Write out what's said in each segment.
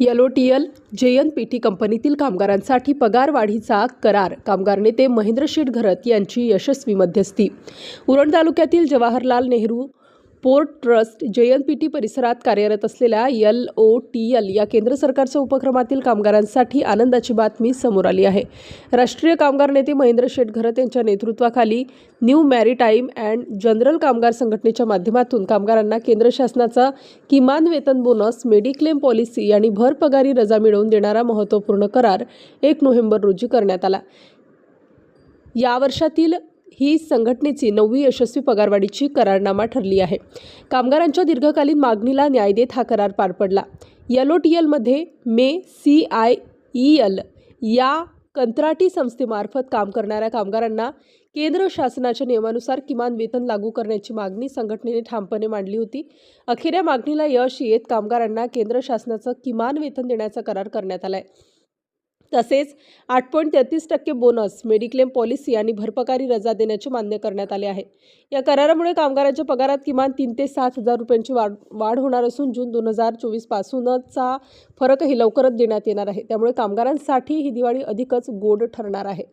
Yellow T L J N P T कंपनीतील कामगारांसाठी पगारवाढीचा करार. कामगार नेते महेंद्र शेठ घरत यांची यशस्वी मध्यस्थी. उरण तालुक्यातील Jawaharlal Nehru Port Trust J N P T परिसरात कार्यरत असलेल्या एल ओ टी एल या केंद्र सरकारच्या उपक्रमातील कामगारांसाठी आनंदाची बातमी समोर आली आहे. राष्ट्रीय कामगार नेते महेंद्र शेठ घरत यांच्या नेतृत्वाखाली न्यू मॅरीटाईम अँड जनरल कामगार संघटनेच्या माध्यमातून कामगारांना केंद्र शासनाचा किमान वेतन बोनस मेडिक्लेम पॉलिसी आणि भरपगारी रजा मिळवून देणारा महत्त्वपूर्ण करार एक नोव्हेंबर रोजी करण्यात आला. या वर्षातील ही संघटनेची नववी यशस्वी पगारवाढीची करारनामा ठरली आहे. कामगारांच्या दीर्घकालीन मागणीला न्याय देत हा करार पार पडला. एल ओ टी एलमध्ये मे सी आय ई एल या कंत्राटी संस्थेमार्फत काम करणाऱ्या कामगारांना केंद्र शासनाच्या नियमानुसार किमान वेतन लागू करण्याची मागणी संघटनेने ठामपणे मांडली होती. अखेर या मागणीला यश येत कामगारांना केंद्र शासनाचं किमान वेतन देण्याचा करार करण्यात आला आहे तसेच आठ पॉईंट तेहतीस टक्के बोनस मेडिक्लेम पॉलिसी आणि भरपकारी रजा देण्याचे मान्य करण्यात आले आहे. या करारामुळे कामगारांच्या पगारात किमान तीन ते सात हजार रुपयांची वाढ वाढ होणार असून जून दोन हजार चोवीसपासूनचा फरकही लवकरच देण्यात येणार आहे. त्यामुळे कामगारांसाठी ही दिवाळी अधिकच गोड ठरणार आहे.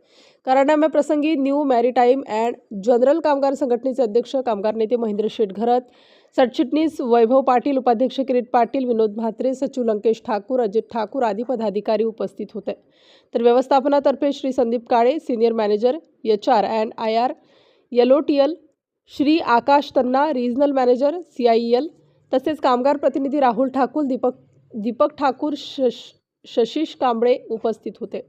करारनाम्याप्रसंगी न्यू मॅरीटाईम अँड जनरल कामगार संघटनेचे अध्यक्ष कामगार नेते महेंद्र शेटघरत सरचिटणीस वैभव पाटील उपाध्यक्ष किरीट पाटील विनोद म्हात्रे सचिव लंकेश ठाकूर अजित ठाकूर आदी पदाधिकारी उपस्थित होते. तर व्यवस्थापनातर्फे Shri Sandeep Kale senior manager H R and I R L T L Shri Akash Tanna regional manager C I L तसेच कामगार प्रतिनिधी राहुल ठाकूर दीपक दीपक ठाकूर शश शशिष कांबळे उपस्थित होते.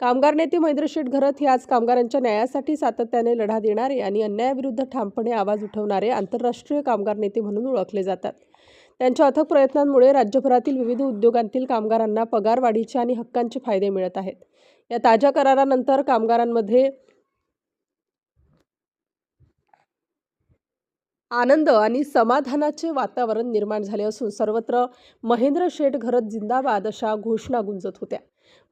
कामगार नेते महेंद्र शेठ घरत हे आज कामगारांच्या न्यायासाठी सातत्याने लढा देणारे आणि अन्यायाविरुद्ध ठामपणे आवाज उठवणारे आंतरराष्ट्रीय कामगार नेते म्हणून ओळखले जातात. त्यांच्या अथक प्रयत्नांमुळे राज्यभरातील विविध उद्योगांतील कामगारांना पगारवाढीचे आणि हक्कांचे फायदे मिळत आहेत. या ताज्या करारानंतर कामगारांमध्ये आनंद आणि समाधानाचे वातावरण निर्माण झाले असून सर्वत्र महेंद्र शेठ घरत जिंदाबाद अशा घोषणा गुंजत होत्या.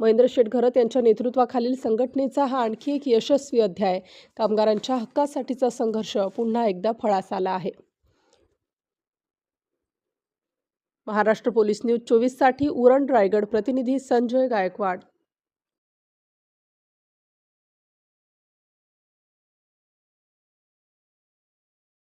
महेंद्र शेठ घरत यांच्या नेतृत्वाखालील संघटनेचा हा आणखी एक यशस्वी अध्याय. कामगारांच्या हक्कासाठीचा संघर्ष पुन्हा एकदा फळास आला आहे. महाराष्ट्र पोलीस न्यूज चोवीससाठी उरण रायगड प्रतिनिधी संजय गायकवाड.